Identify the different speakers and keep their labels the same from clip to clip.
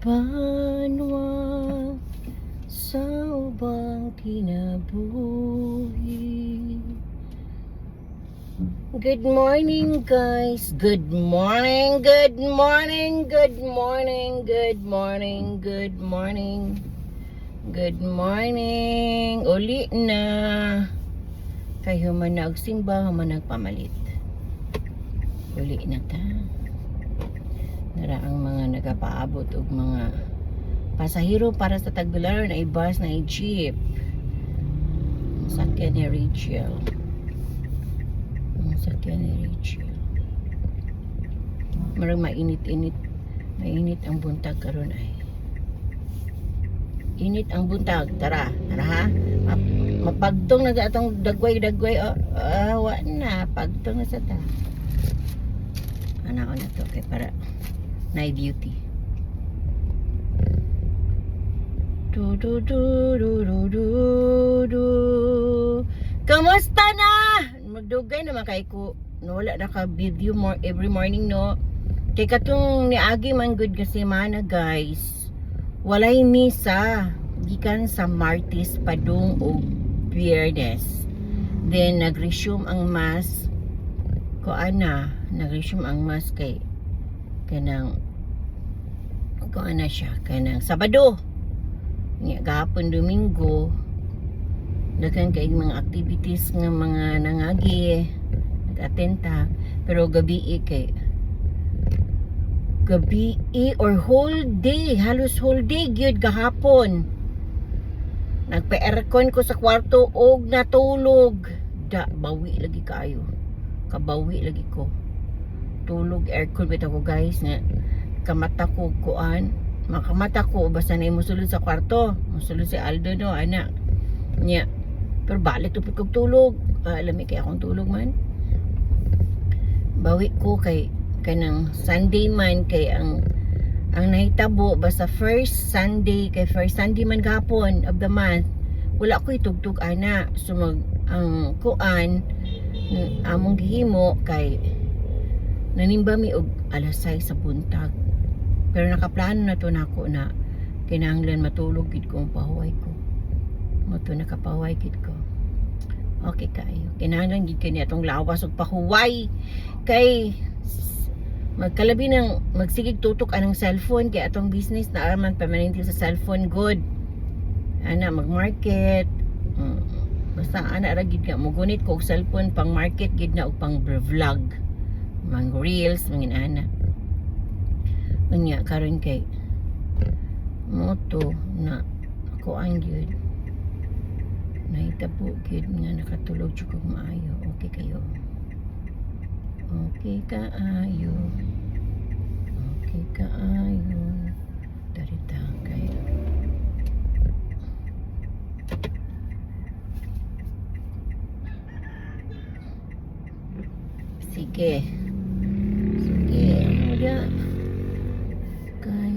Speaker 1: banwa sa ubang kinabuhi. Good morning, guys. Good morning, good morning, good morning, good morning, good morning. Good morning. Uli na. Kayo man nagsimba, man nagpamalit. Uli na ta. Nara ang mga nagapaabot og mga pasahero para sa Tagbilaran ay bus na ay jeep. Sakyan ni Rachel. Sakyan ni Rachel. Marang mainit-init. Mainit ang buntag karon ay. Init ang buntag. Tara, tara ha. Map- Mapagtong na atong dagway-dagway. Oh, ah, wa na. Pagtong na sa ta. Ano na to kay para night duty. Du du du du du du du. Kamusta na? Magdugay naman kay ko. No, wala na ka video more every morning no. Kay katong niagi man good kasi mana guys. Walay misa gikan sa Martis padung og Biyernes. Then nag-resume ang mass ko ana, nag-resume ang mass kay kanang ko ana siya kanang Sabado. Nya gahapon Domingo daghan kay mga activities nga mga nangagi nag-atenta pero gabi kay gabi or whole day halos whole day gyud gahapon. Nagpa-aircon ko sa kwarto og natulog. Da bawi lagi kayo kabawi lagi ko tulog aircon bitaw ko guys na kamata ko kuan. Makamata ko basta na musulod sa kwarto. Musulod si Aldo no anak. Nya pero balik tupid kog tulog. Uh, alam kay akong tulog man. Bawi ko kay kanang Sunday man kay ang ang nahitabo basta first Sunday kay first Sunday man gapon of the month wala ko itugtog ana so mag ang kuan ng among gihimo kay nanimba mi og alas 6 sa buntag. Pero nakaplano na to nako na kinahanglan matulog gid ko ang pahuway ko. Mo to nakapahuway gid ko. Okay kayo. Kinahanglan gid kani atong lawas og pahuway. Kay magkalabi ng magsigig tutok anang cellphone kay atong business na araman permanente sa cellphone good. Ana mag-market. Mm, basta ana ra gid nga mugunit ko og cellphone pang market gid na og pang vlog mang reels mangin ana unya karon kay moto na ako ang gyud nahitabo gyud nga nakatulog jud kog maayo. Okay kayo? Okay kaayo. Okay kaayo. Darita kayo sige ano ya kay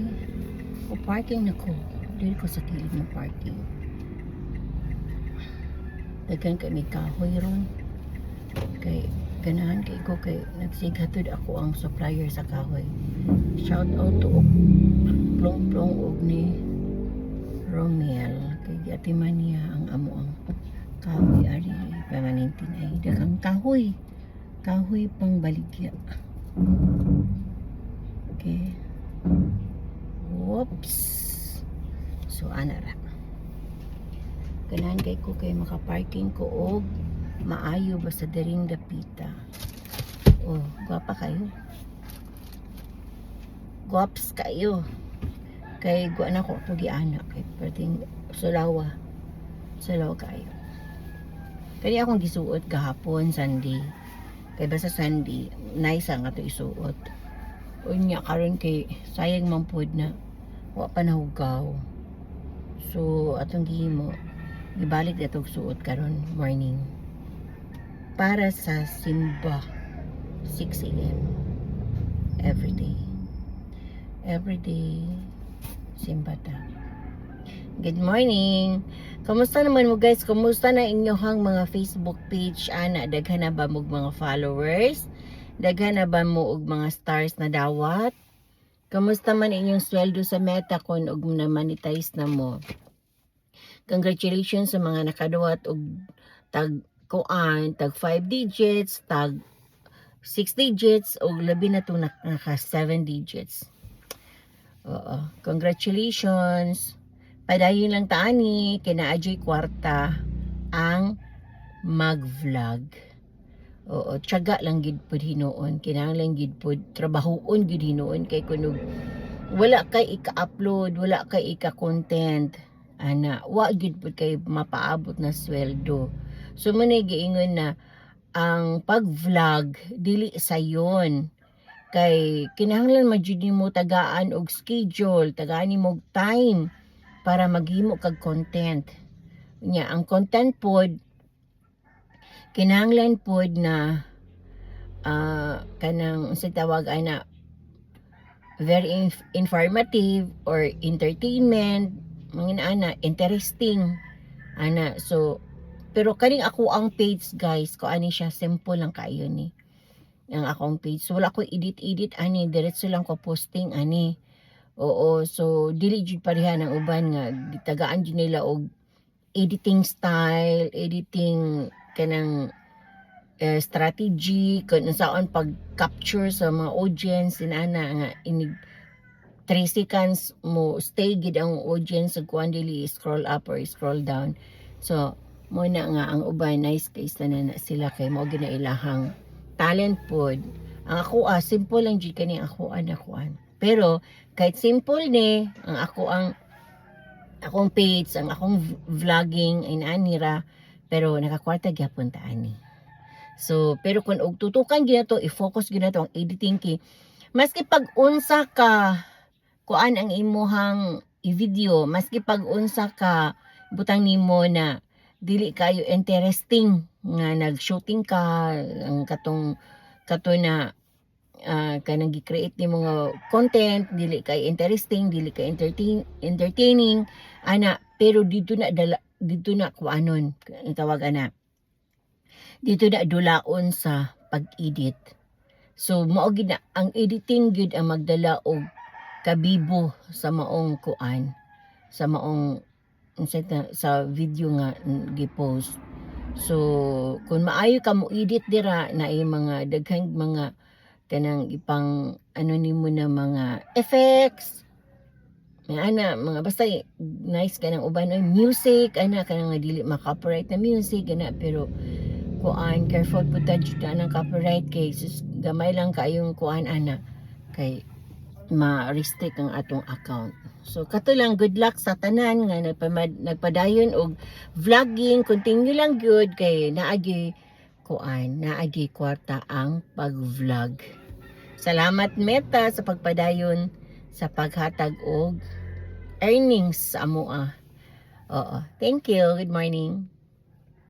Speaker 1: o parking na ko. Dili ko sa kilid ng parking. Daghan kay may kahoy ron. Kay ganahan kay ko kay nagsighatod ako ang supplier sa kahoy. Shout out to plong plong og ni Romel kay giatiman niya ang amo ang kahoy. Ari permanente na ay daghang kahoy. Kahoy pang baligya okay whoops. So ana ra. Ganahan kay ko kay makaparking ko og maayo ba sa daring dapita? Oh gwapa kayo. Gwaps kayo. Kay gwa na ko to giana kay perting sulawa. Sulaw kayo. Kaya akong gisuot gahapon Sunday. Kay basta Sunday nice nga to isuot unya karon kay sayang man pod na wa pa nahugaw. So atong gihimo gibalik na suot karon morning. Para sa simba 6 a.m. every day. Every day simba ta. Good morning! Kamusta naman mo guys? Kamusta na inyohang mga facebook page? Ana daghan na ba mo mga followers daghan na ba mo og mga stars na dawat Kamusta man inyong sweldo sa Meta kung og na monetize na mo? Congratulations sa mga nakaduwat og tag kuan, tag 5 digits, tag 6 digits o labi na to naka 7 digits. Oo. Congratulations. Padayon lang taani kina Ajay Kwarta ang mag-vlog. Oo, tiyaga lang gid pud hinuon. Kinahanglan gid pud trabahoon gid hinuon kay kunog wala kay ika-upload, wala kay ika-content. Ana, wa gid pud kay mapaabot na sweldo. So man giingon na ang pag-vlog dili sayon kay kinahanglan man jud nimo tagaan og schedule, tagaan nimo og time para maghimo kag content. Nya ang content pod kinahanglan pod na ah, kanang sa tawag ana very inf- informative or entertainment mga ana interesting ana. So pero kaning ako ang page guys ko ani siya simple lang kayo ni ang akong page. So wala ko edit edit ani diretso lang ko posting ani. Oo so dili jud pareha ng uban nga gitagaan jud nila og editing style editing kanang eh, strategy kung saan pag capture sa mga audience inana nga inig 3 seconds mo stay gid ang audience ug kuan dili scroll up or scroll down. So mo na nga ang uban nice case na na sila kay mo gina ilahang talent pod. Ang ako ah simple lang jud kani ako an akuan. Pero kahit simple ni ang ako ang akong page ang akong vlogging ay naanira pero nakakwarta gyapon ta ani. So, pero kung og tutukan gyud to, i-focus gyud to ang editing kay maski pag unsa ka kuan ang imuhang i-video, maski pag unsa ka butang nimo na dili kayo interesting nga nag-shooting ka ang katong kato na ah, kanang gi-create ni mga content dili kay interesting dili kay entertain entertaining ana pero dito na dala, dito na kuanon ang tawag ana dito na dulaon sa pag-edit. So mao gid na ang editing gid ang magdala og kabibo sa maong kuan sa maong sa video nga gi-post. So kung maayo ka mo edit dira na ay mga daghang mga kanang ipang ano nimo na mga effects may ana mga basta nice kanang uban oy music ana kanang nga dili ma-copyright na music ana pero kuan careful pud ta jud ng copyright cases gamay lang kayong kuan ana kay ma-restrict ang atong account. So kato lang good luck sa tanan nga nagpadayon og vlogging continue lang good kay naagi kuan naagi kwarta ang pag-vlog. Salamat meta sa pagpadayon sa paghatag og earnings sa amoa oo. Thank you. Good morning